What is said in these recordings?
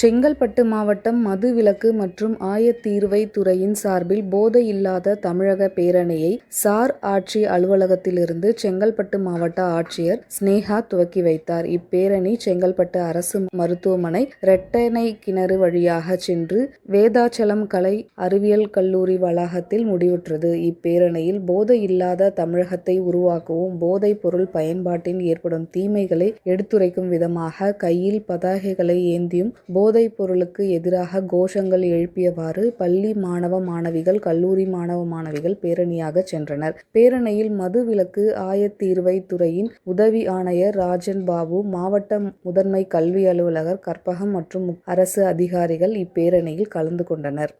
செங்கல்பட்டு மாவட்டம் மதுவிலக்கு மற்றும் ஆயத்தீர்வை துறையின் சார்பில் போதை இல்லாத தமிழக பேரணியை சார் ஆட்சி அலுவலகத்திலிருந்து செங்கல்பட்டு மாவட்ட ஆட்சியர் ஸ்னேகா துவக்கி வைத்தார். இப்பேரணி செங்கல்பட்டு அரசு மருத்துவமனை இரட்டனை கிணறு வழியாக சென்று வேதாச்சலம் கலை அறிவியல் கல்லூரி வளாகத்தில் முடிவுற்றது. இப்பேரணியில் போதை இல்லாத தமிழகத்தை உருவாக்கவும் போதைப் பொருள் பயன்பாட்டின் ஏற்படும் தீமைகளை எடுத்துரைக்கும் விதமாக கையில் பதாகைகளை ஏந்தியும் போதைப் பொருளுக்கு எதிராக கோஷங்கள் எழுப்பியவாறு பள்ளி மாணவ மாணவிகள் கல்லூரி மாணவ மாணவிகள் பேரணியாக சென்றனர். பேரணியில் மதுவிலக்கு ஆயத்தீர்வை துறையின் உதவி ஆணையர் ராஜன் பாபு மாவட்ட முதன்மை கல்வி அலுவலர் கற்பகம் மற்றும் அரசு அதிகாரிகள் இப்பேரணியில் கலந்து கொண்டனர்.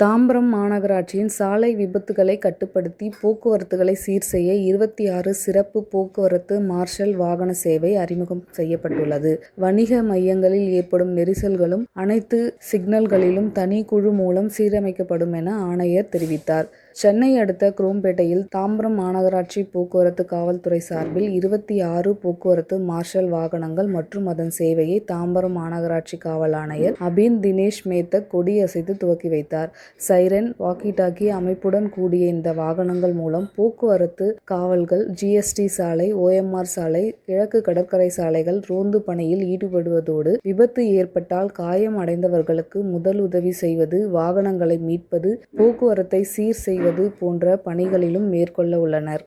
தாம்பரம் மாநகராட்சியின் சாலை விபத்துகளை கட்டுப்படுத்தி போக்குவரத்துகளை சீர் செய்ய இருபத்தி ஆறு சிறப்பு போக்குவரத்து மார்ஷல் வாகன சேவை அறிமுகம் செய்யப்பட்டுள்ளது. வணிக மையங்களில் ஏற்படும் நெரிசல்களும் அனைத்து சிக்னல்களிலும் தனி குழு மூலம் சீரமைக்கப்படும் என ஆணையர் தெரிவித்தார். சென்னை அடுத்த குரோம்பேட்டையில் தாம்பரம் மாநகராட்சி போக்குவரத்து காவல்துறை சார்பில் இருபத்தி ஆறு போக்குவரத்து மார்ஷல் வாகனங்கள் மற்றும் அதன் சேவையை தாம்பரம் மாநகராட்சி காவல் ஆணையர் அபின் தினேஷ் மேத்தக் கொடியசைத்து துவக்கி வைத்தார். சைரன் வாக்கி டாக்கி அமைப்புடன் கூடிய இந்த வாகனங்கள் மூலம் போக்குவரத்து காவல்கள் ஜிஎஸ்டி சாலை ஓஎம்ஆர் சாலை கிழக்கு கடற்கரை சாலைகள் ரோந்து பணியில் ஈடுபடுவதோடு விபத்து ஏற்பட்டால் காயம் அடைந்தவர்களுக்கு முதலுதவி செய்வது வாகனங்களை மீட்பது போக்குவரத்தை சீர் செய்வது போன்ற பணிகளிலும் மேற்கொள்ள உள்ளனர்.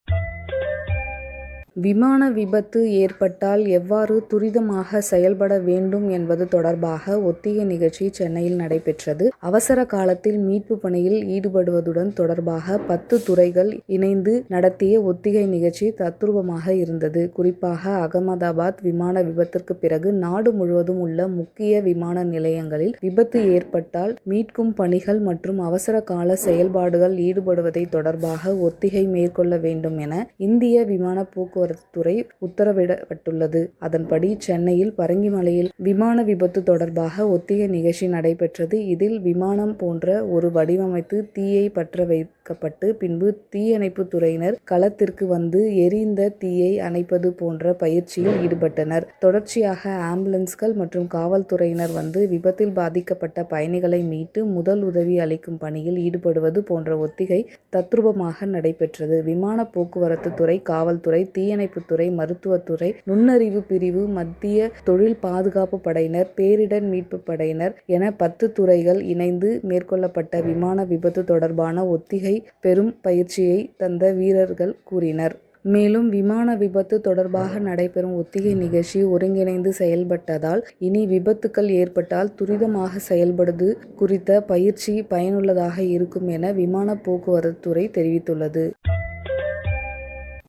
விமான விபத்து ஏற்பட்டால் எவ்வாறு துரிதமாக செயல்பட வேண்டும் என்பது தொடர்பாக ஒத்திகை நிகழ்ச்சி சென்னையில் நடைபெற்றது. அவசர காலத்தில் மீட்பு பணியில் ஈடுபடுவதுடன் தொடர்பாக பத்து துறைகள் இணைந்து நடத்திய ஒத்திகை நிகழ்ச்சி தத்ரூபமாக இருந்தது. குறிப்பாக அகமதாபாத் விமான விபத்திற்கு பிறகு நாடு முழுவதும் உள்ள முக்கிய விமான நிலையங்களில் விபத்து ஏற்பட்டால் மீட்கும் பணிகள் மற்றும் அவசர கால செயல்பாடுகள் ஈடுபடுவதை தொடர்பாக ஒத்திகை மேற்கொள்ள வேண்டும் என இந்திய விமான போக்குவரத்து துறை உத்தரவிடப்பட்டுள்ளது. அதன்படி சென்னையில் பரங்கிமலையில் விமான விபத்து தொடர்பாக ஒத்திகை நிகழ்ச்சி நடைபெற்றது. இதில் விமானம் போன்ற ஒரு வடிவமைத்து தீயை பற்ற வைக்கப்பட்டு பின்பு தீயணைப்பு துறையினர் களத்திற்கு வந்து எரிந்த தீயை அணைப்பது போன்ற பயிற்சியில் ஈடுபட்டனர். தொடர்ச்சியாக ஆம்புலன்ஸ்கள் மற்றும் காவல்துறையினர் வந்து விபத்தில் பாதிக்கப்பட்ட பயணிகளை மீட்டு முதல் உதவி அளிக்கும் பணியில் ஈடுபடுவது போன்ற ஒத்திகை தத்ரூபமாக நடைபெற்றது. விமான போக்குவரத்து துறை காவல்துறை தீயணைப்புத்துறை மருத்துவத்துறை நுண்ணறிவு பிரிவு மத்திய தொழில் பாதுகாப்பு படையினர் பேரிடர் மீட்பு படையினர் என பத்து துறைகள் இணைந்து மேற்கொள்ளப்பட்ட விமான விபத்து தொடர்பான ஒத்திகை பெரும் பயிற்சியை தந்த வீரர்கள் கூறினர். மேலும் விமான விபத்து தொடர்பாக நடைபெறும் ஒத்திகை நிகழ்ச்சி ஒருங்கிணைந்து செயல்பட்டதால் இனி விபத்துக்கள் ஏற்பட்டால் துரிதமாக செயல்படுவது குறித்த பயிற்சி பயனுள்ளதாக இருக்கும் என விமான போக்குவரத்து துறை தெரிவித்துள்ளது.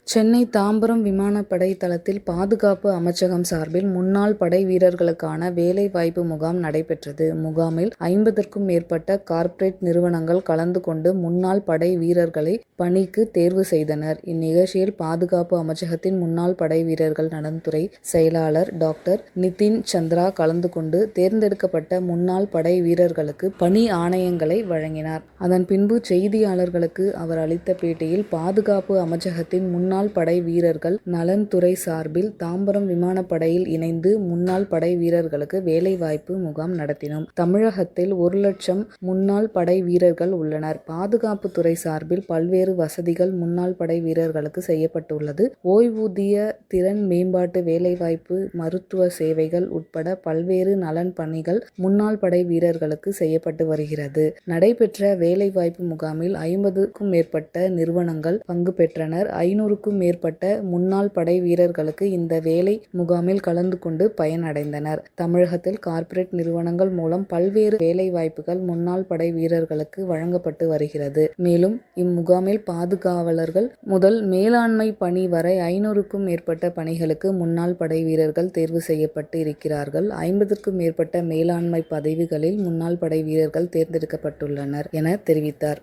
சென்னை தாம்பரம் விமானப்படை தளத்தில் பாதுகாப்பு அமைச்சகம் சார்பில் முன்னாள் படை வீரர்களுக்கான வேலைவாய்ப்பு முகாம் நடைபெற்றது. முகாமில் ஐம்பதற்கும் மேற்பட்ட கார்ப்பரேட் நிறுவனங்கள் கலந்து கொண்டு முன்னாள் படை வீரர்களை பணிக்கு தேர்வு செய்தனர். இந்நிகழ்ச்சியில் பாதுகாப்பு அமைச்சகத்தின் முன்னாள் படை வீரர்கள் நலன்துறை செயலாளர் டாக்டர் நிதின் சந்திரா கலந்து கொண்டு தேர்ந்தெடுக்கப்பட்ட முன்னாள் படை வீரர்களுக்கு பணி ஆணையங்களை வழங்கினார். அதன் பின்பு செய்தியாளர்களுக்கு அவர் அளித்த பேட்டியில் பாதுகாப்பு அமைச்சகத்தின் முன்னாள் படை வீரர்கள் நலன்துறை சார்பில் தாம்பரம் விமானப்படையில் இணைந்து முன்னாள் படை வீரர்களுக்கு வேலைவாய்ப்பு முகாம் நடத்தினோம். தமிழகத்தில் ஒரு லட்சம் முன்னாள் படை வீரர்கள் உள்ளனர். பாதுகாப்பு துறை சார்பில் பல்வேறு வசதிகள் முன்னாள் படை வீரர்களுக்கு செய்யப்பட்டுள்ளது. ஓய்வூதிய திறன் மேம்பாட்டு வேலைவாய்ப்பு மருத்துவ சேவைகள் உட்பட பல்வேறு நலன் பணிகள் முன்னாள் படை வீரர்களுக்கு செய்யப்பட்டு வருகிறது. நடைபெற்ற வேலைவாய்ப்பு முகாமில் ஐம்பதுக்கும் மேற்பட்ட நிறுவனங்கள் பங்கு பெற்றனர். ஐநூறுக்கும் மேற்பட்ட முன்னாள் படை வீரர்களுக்கு இந்த வேலை முகாமில் கலந்து கொண்டு பயனடைந்தனர் தமிழகத்தில் கார்ப்பரேட் நிறுவனங்கள் மூலம் பல்வேறு வேலை வாய்ப்புகள் முன்னாள் படை வீரர்களுக்கு வழங்கப்பட்டு வருகிறது. மேலும் இம்முகாமில் பாதுகாவலர்கள் முதல் மேலாண்மை பணி வரை ஐநூறுக்கும் மேற்பட்ட பணிகளுக்கு முன்னாள் படை வீரர்கள் தேர்வு செய்யப்பட்டு இருக்கிறார்கள். ஐம்பதுக்கும் மேற்பட்ட மேலாண்மை பதவிகளில் முன்னாள் படை வீரர்கள் தேர்ந்தெடுக்கப்பட்டுள்ளனர் என தெரிவித்தார்.